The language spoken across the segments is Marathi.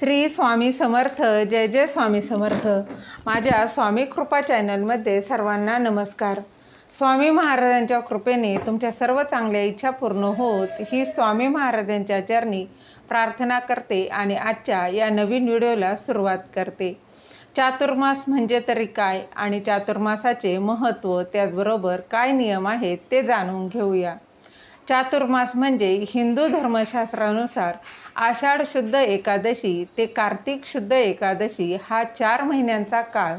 श्री स्वामी समर्थ जय जय स्वामी समर्थ. माझ्या स्वामी कृपा चॅनलमध्ये सर्वांना नमस्कार. स्वामी महाराजांच्या कृपेने तुमच्या सर्व चांगल्या इच्छा पूर्ण होत ही स्वामी महाराजांच्या चरणी प्रार्थना करते आणि आजच्या या नवीन व्हिडिओला सुरुवात करते. चातुर्मास म्हणजे तरी काय आणि चातुर्मासाचे महत्त्व त्याचबरोबर काय नियम आहेत ते जाणून घेऊया. चातुर्मास म्हणजे हिंदू धर्मशास्त्रानुसार आषाढ शुद्ध एकादशी ते कार्तिक शुद्ध एकादशी हा चार महिन्यांचा काळ.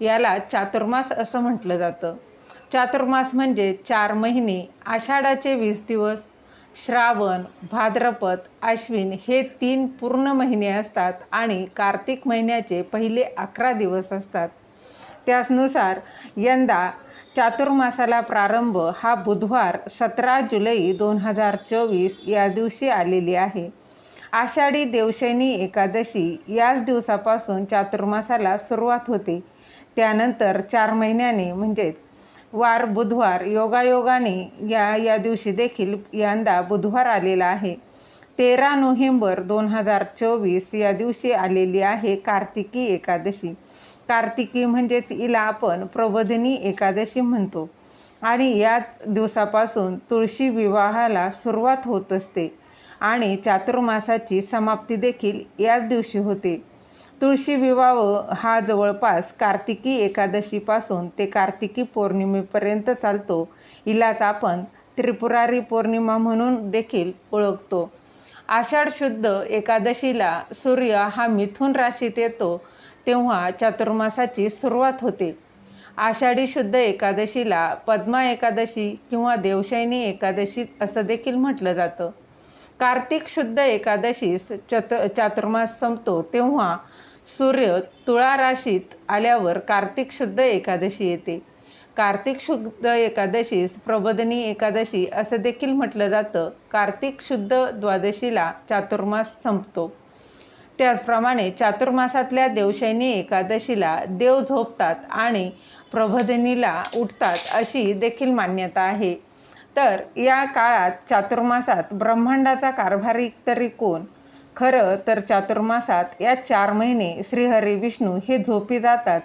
याला चातुर्मास असं म्हटलं जातं. चातुर्मास म्हणजे चार महिने आषाढाचे वीस दिवस श्रावण भाद्रपद आश्विन हे तीन पूर्ण महिने असतात आणि कार्तिक महिन्याचे पहिले अकरा दिवस असतात. त्याचनुसार यंदा चातुर्मासाला प्रारंभ हा बुधवार सतरा जुलै दोन हजार चोवीस या दिवशी आलेली आहे. आषाढी देवशैनी एकादशी याच दिवसापासून चातुर्मासाला सुरुवात होते. त्यानंतर चार महिन्याने म्हणजेच वार बुधवार योगायोगाने या या दिवशी देखील यंदा बुधवार आलेला आहे. तेरा नोव्हेंबर दोन हजार चोवीस या दिवशी आलेली आहे कार्तिकी एकादशी. कार्तिकी म्हणजेच हिला आपण प्रबोधिनी एकादशी म्हणतो. आणि याच दिवसापासून तुळशी विवाहाला सुरुवात होत असते. आणि चातुर्मासाची समाप्ती देखील याच दिवशी होते. तुळशी विवाह हा जवळपास कार्तिकी एकादशीपासून ते कार्तिकी पौर्णिमेपर्यंत चालतो. हिलाच आपण त्रिपुरारी पौर्णिमा म्हणून देखील ओळखतो. आषाढ शुद्ध एकादशीला सूर्य हा मिथुन राशीत येतो. तेव्हा चातुर्मासाची सुरुवात होते. आषाढी शुद्ध एकादशीला पद्मा एकादशी किंवा देवशैनी एकादशी असं देखील म्हटलं जातं. कार्तिक शुद्ध एकादशीस चतु चातुर्मास संपतो तेव्हा सूर्य तुळा राशीत आल्यावर कार्तिक शुद्ध एकादशी येते. कार्तिक शुद्ध एकादशीस प्रबोधनी एकादशी असं देखील म्हटलं जातं. कार्तिक शुद्ध द्वादशीला चातुर्मास संपतो. त्याचप्रमाणे चातुर्मासातल्या देवशैनी एकादशीला देव झोपतात आणि प्रबोधिनीला उठतात अशी देखील मान्यता आहे. तर या काळात चातुर्मासात ब्रह्मांडाचा कारभारी तरी कोण? खरं तर चातुर्मासात या चार महिने श्रीहरी विष्णू हे झोपी जातात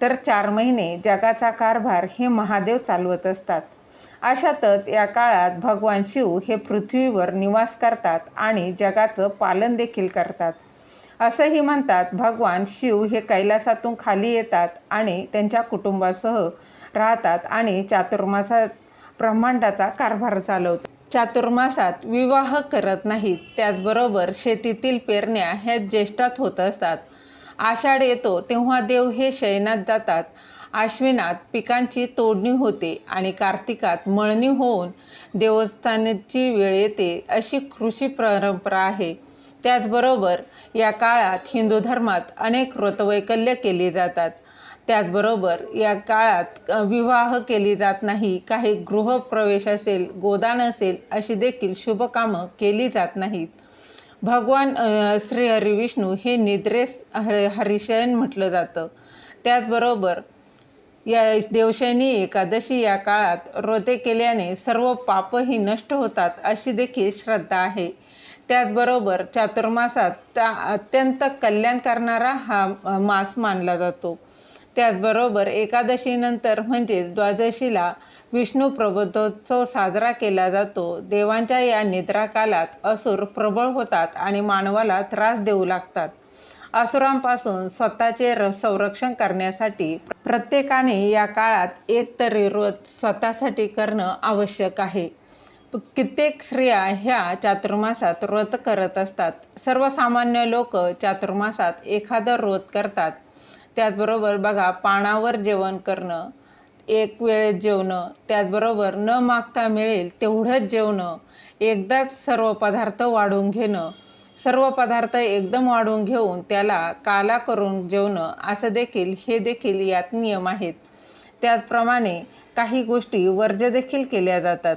तर चार महिने जगाचा कारभार हे महादेव चालवत असतात. अशातच या काळात भगवान शिव हे पृथ्वीवर निवास करतात आणि जगाचं पालन देखील करतात. असंही म्हणतात भगवान शिव हे कैलासातून खाली येतात आणि त्यांच्या कुटुंबासह राहतात आणि चातुर्मासात ब्रह्मांडाचा कारभार चालवतात. चातुर्मासात विवाह करत नाहीत. त्याचबरोबर शेतीतील पेरण्या ह्या ज्येष्ठात होत असतात. आषाढ येतो तेव्हा देव हे शयनात जातात. आश्विनात पिकांची तोडणी होते आणि कार्तिकात मळणी होऊन देवस्थानाची वेळ येते अशी कृषी परंपरा आहे. त्याचबरोबर या काळात हिंदू धर्मात अनेक व्रतवैकल्य केली जातात. त्याचबरोबर या काळात विवाह केली जात नाही काही गृहप्रवेश असेल गोदान असेल अशी देखील शुभकामं केली जात नाहीत. भगवान श्री हरिविष्णू हे निद्रेस हरि हरिशयन म्हटलं जातं. त्याचबरोबर या देवशयनी एकादशी या काळात व्रते केल्याने सर्व पापही नष्ट होतात अशी देखील श्रद्धा आहे. त्याचबरोबर चातुर्मासात अत्यंत कल्याण करणारा हा मास मानला जातो. त्याचबरोबर एकादशीनंतर म्हणजेच द्वादशीला विष्णू प्रबोधोत्सव साजरा केला जातो. देवांच्या या निद्राकालात असुर प्रबळ होतात आणि मानवाला त्रास देऊ लागतात. असुरांपासून स्वतःचे र संरक्षण करण्यासाठी प्रत्येकाने या काळात एक तरी व्रत स्वतःसाठी करणं आवश्यक आहे. कित्येक स्त्रिया ह्या चातुर्मासात व्रत करत असतात. सर्वसामान्य लोक चातुर्मासात एखादं व्रत करतात. त्याचबरोबर बघा पानावर जेवण करणं एक वेळेत जेवणं त्याचबरोबर न मागता मिळेल तेवढंच जेवणं एकदाच सर्व पदार्थ वाढून घेणं सर्व पदार्थ एकदम वाढून घेऊन त्याला काला करून जेवणं असं देखील हे देखील यात नियम आहेत. त्याचप्रमाणे काही गोष्टी वर्ज्य देखील केल्या जातात.